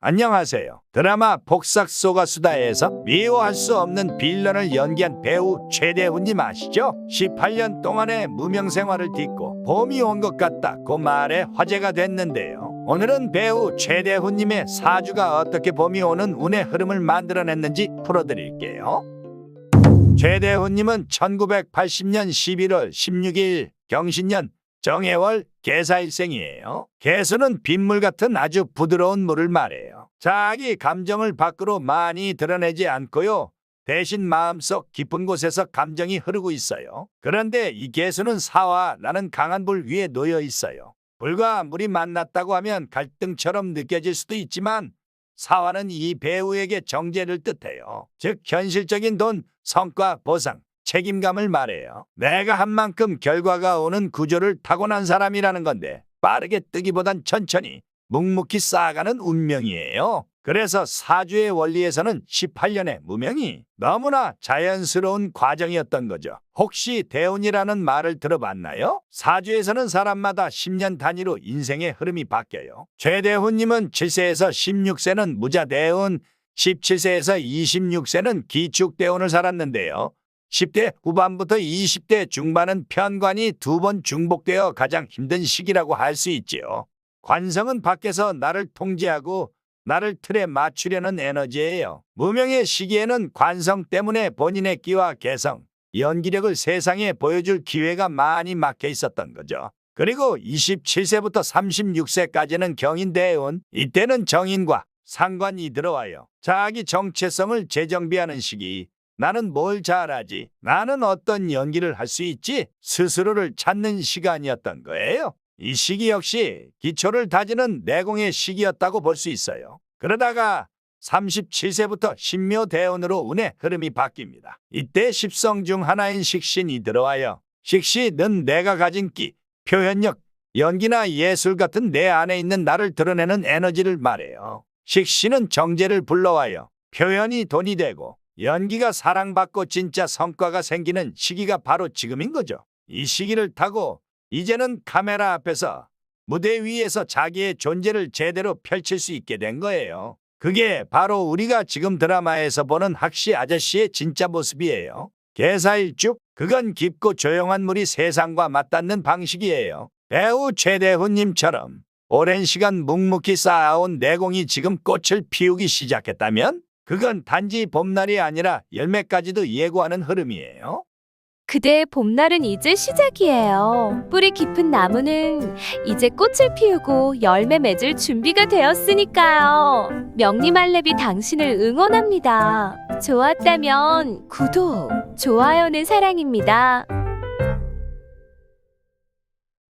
안녕하세요. 드라마 복삭 소가 수다에서 미워할 수 없는 빌런을 연기한 배우 최대훈님 아시죠? 18년 동안의 무명 생활을 딛고 봄이 온 것 같다 그 말에 화제가 됐는데요. 오늘은 배우 최대훈님의 사주가 어떻게 봄이 오는 운의 흐름을 만들어냈는지 풀어드릴게요. 최대훈님은 1980년 11월 16일 경신년 정해월 개사일생이에요. 개수는 빗물 같은 아주 부드러운 물을 말해요. 자기 감정을 밖으로 많이 드러내지 않고요. 대신 마음속 깊은 곳에서 감정이 흐르고 있어요. 그런데 이 개수는 사와라는 강한 불 위에 놓여 있어요. 불과 물이 만났다고 하면 갈등처럼 느껴질 수도 있지만 사화는 이 배우에게 정제를 뜻해요. 즉 현실적인 돈, 성과, 보상, 책임감을 말해요. 내가 한 만큼 결과가 오는 구조를 타고난 사람이라는 건데 빠르게 뜨기보단 천천히 묵묵히 쌓아가는 운명이에요. 그래서 사주의 원리에서는 18년의 무명이 너무나 자연스러운 과정이었던 거죠. 혹시 대운이라는 말을 들어봤나요? 사주에서는 사람마다 10년 단위로 인생의 흐름이 바뀌어요. 최대훈님은 7세에서 16세는 무자대운, 17세에서 26세는 기축대운을 살았는데요. 10대 후반부터 20대 중반은 편관이 두 번 중복되어 가장 힘든 시기라고 할 수 있지요. 관성은 밖에서 나를 통제하고 나를 틀에 맞추려는 에너지예요. 무명의 시기에는 관성 때문에 본인의 끼와 개성, 연기력을 세상에 보여줄 기회가 많이 막혀 있었던 거죠. 그리고 27세부터 36세까지는 경인대운, 이때는 정인과 상관이 들어와요. 자기 정체성을 재정비하는 시기, 나는 뭘 잘하지? 나는 어떤 연기를 할 수 있지? 스스로를 찾는 시간이었던 거예요. 이 시기 역시 기초를 다지는 내공의 시기였다고 볼 수 있어요. 그러다가 37세부터 신묘대운으로 운의 흐름이 바뀝니다. 이때 십성 중 하나인 식신이 들어와요. 식신은 내가 가진 끼, 표현력, 연기나 예술 같은 내 안에 있는 나를 드러내는 에너지를 말해요. 식신은 정제를 불러와요. 표현이 돈이 되고 연기가 사랑받고 진짜 성과가 생기는 시기가 바로 지금인 거죠. 이 시기를 타고 이제는 카메라 앞에서 무대 위에서 자기의 존재를 제대로 펼칠 수 있게 된 거예요. 그게 바로 우리가 지금 드라마에서 보는 학시 아저씨의 진짜 모습이에요. 개사일죽, 그건 깊고 조용한 물이 세상과 맞닿는 방식이에요. 배우 최대훈님처럼 오랜 시간 묵묵히 쌓아온 내공이 지금 꽃을 피우기 시작했다면 그건 단지 봄날이 아니라 열매까지도 예고하는 흐름이에요. 그대의 봄날은 이제 시작이에요. 뿌리 깊은 나무는 이제 꽃을 피우고 열매 맺을 준비가 되었으니까요. 명리말렙이 당신을 응원합니다. 좋았다면 구독, 좋아요는 사랑입니다.